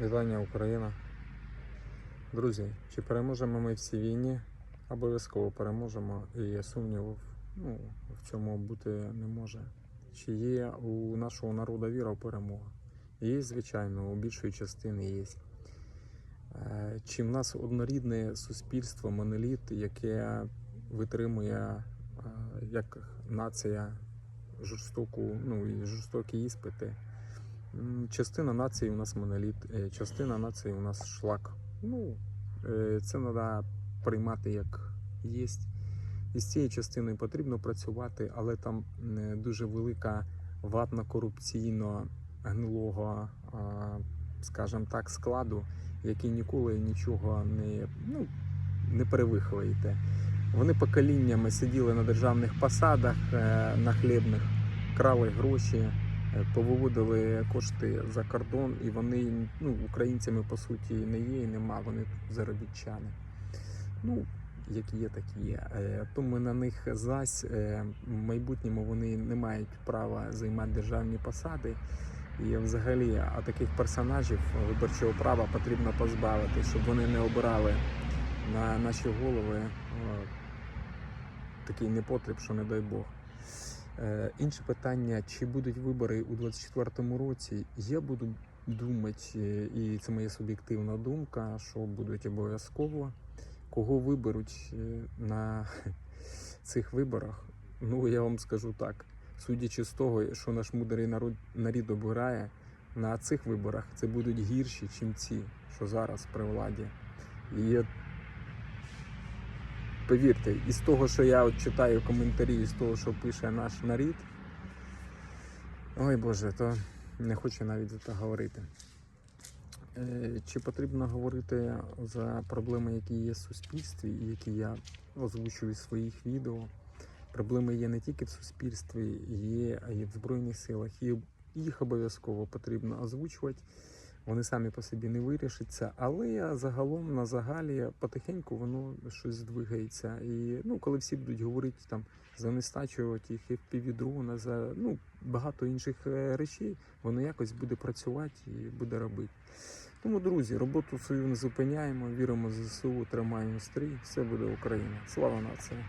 Вітання Україна. Друзі, чи переможемо ми в цій війні? Обов'язково переможемо, і сумнівів ну, в цьому бути не може. Чи є у нашого народу віра в перемогу? Є, звичайно, у більшої частини є. Е, Чи в нас однорідне суспільство, моноліт, яке витримує е, як нація жорстоку, ну і жорстокі іспити? Частина нації у нас моноліт, е, частина нації у нас шлак. Ну, е, це треба приймати як є. І з цією частиною потрібно працювати, але там дуже велика ватно корупційно гнилого, скажімо так, складу, який ніколи нічого не, ну, не перевиховуєте. Вони поколіннями сиділи на державних посадах, е, на хлібних, крали гроші, е, повиводили кошти за кордон, і вони ну, українцями по суті не є і нема, вони заробітчани. Ну, які є, такі є. Е, Тому на них зась е, в майбутньому вони не мають права займати державні посади. І взагалі, а таких персонажів виборчого права потрібно позбавити, щоб вони не обирали на наші голови е, такий непотріб, що не дай Бог. Е, Інше питання: чи будуть вибори у 2024 році? Я буду думати, е, і це моя суб'єктивна думка, що будуть обов'язково. Кого виберуть е, на цих виборах? Ну я вам скажу так. Судячи з того, що наш мудрий народ нарід обирає, на цих виборах це будуть гірші, ніж ці, що зараз при владі. І я повірте, із того, що я от читаю коментарі, із того, що пише наш нарід, ой Боже, то не хочу навіть за це говорити. Е, Чи потрібно говорити за проблеми, які є в суспільстві, і які я озвучую в своїх відео? Проблеми є не тільки в суспільстві, є і в Збройних силах, і їх обов'язково потрібно озвучувати. Вони самі по собі не вирішаться, але загалом на загалі потихеньку воно щось здвигається. І ну, коли всі будуть говорити там за нестачувати їх FPV-дрона, за ну, багато інших е, речей, воно якось буде працювати і буде робити. Тому, друзі, роботу свою не зупиняємо, віримо в ЗСУ, тримаємо стрій, все буде Україна. Слава нації!